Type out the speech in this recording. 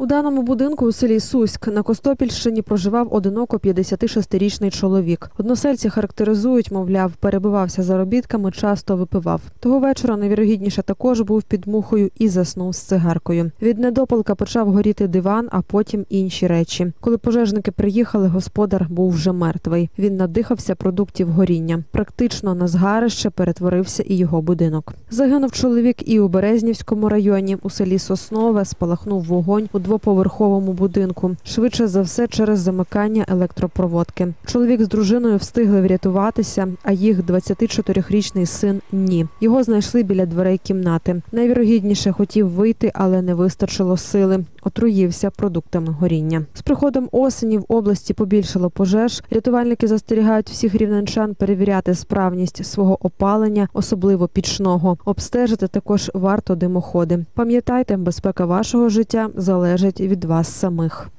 У даному будинку у селі Суськ на Костопільщині проживав одиноко 56-річний чоловік. Односельці характеризують, мовляв, перебивався заробітками, часто випивав. Того вечора найвірогідніше також був під мухою і заснув з цигаркою. Від недопалка почав горіти диван, а потім інші речі. Коли пожежники приїхали, господар був вже мертвий. Він надихався продуктів горіння. Практично на згарище перетворився і його будинок. Загинув чоловік і у Березнівському районі у селі Соснове спалахнув вогонь у двоповерховому будинку. Швидше за все через замикання електропроводки. Чоловік з дружиною встигли врятуватися, а їх 24-річний син ні. Його знайшли біля дверей кімнати. Найвірогідніше хотів вийти, але не вистачило сили. Отруївся продуктами горіння. З приходом осені в області побільшало пожеж. Рятувальники застерігають всіх рівненчан перевіряти справність свого опалення, особливо пічного. Обстежити також варто димоходи. Пам'ятайте, безпека вашого життя залежить від вас самих.